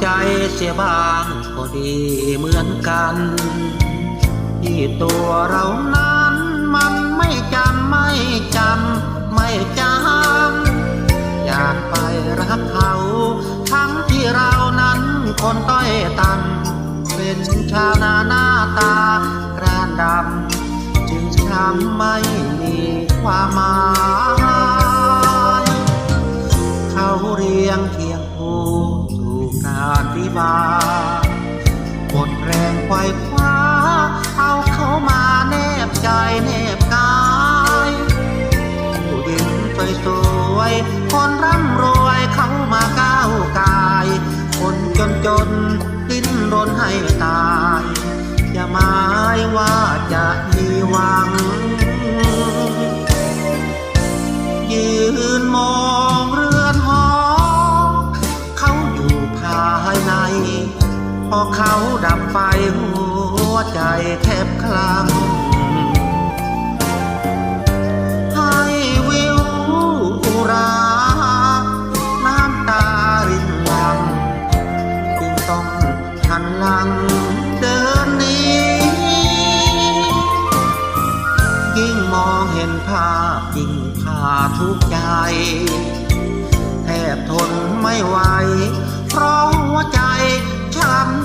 ใจเสียบ้างก็ดีเหมือนกัน ที่ตัวเรานั้นมันไม่จำไม่จำไม่จำอยากไปรักเขาทั้งที่เรานั้นคนต้อยต่ำเป็นชาวนาหน้าตากรานดำจึงทำไม่มีความหมาย สู่การวิวาห์หมดแรงไขว้คว้า เอาเขามาแนบใจแนบกายผู้หญิงสวยสวยๆคนร่ำรวยเขามาก้าวกาย คนจนจนๆดิ้นรนให้ตาย อย่าหมายว่าจะมีหวังายใน พอเขาดับไฟหัวใจแทบคลั่งให้วิวอุรา น้ำตารินลังจึงต้องหันหลังเดินนี้ ยิ่งมองเห็นภาพยิ่งพาทุกใจแทบทนไม่ไหว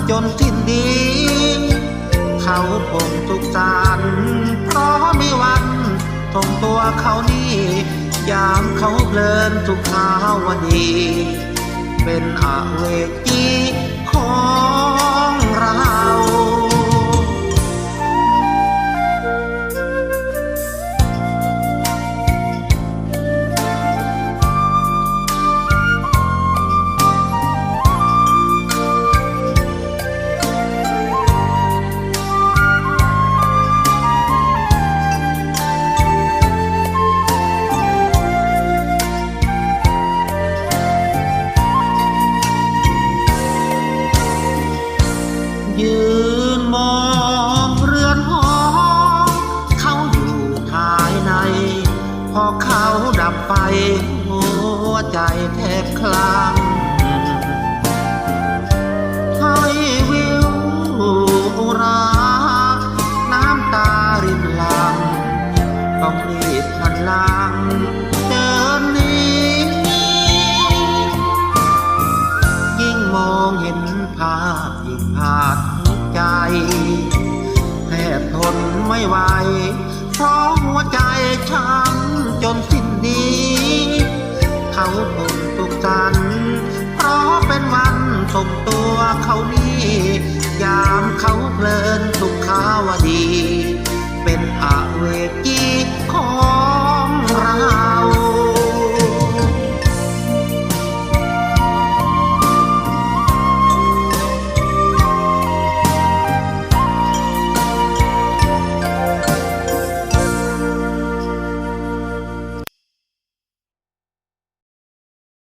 จนสิ้นดี เขาคงทุกสารเพราะมีวันทงตัวเขานี่ยามเขาเพลินทุกขาวันดี เป็นอเวกี แทบคลั่งให้วิวอุราน้ำตารินหลังต้องรีบหันหลังเดินนี้ยิ่งมองเห็นภาพยิ่งพาดใจแทบทนไม่ไหวเพราะหัวใจช้ำจนสิ้นดี เขาคงสุขสันเพราะเป็นวันส่งตัวเขานี่ ยามเขาเพลิน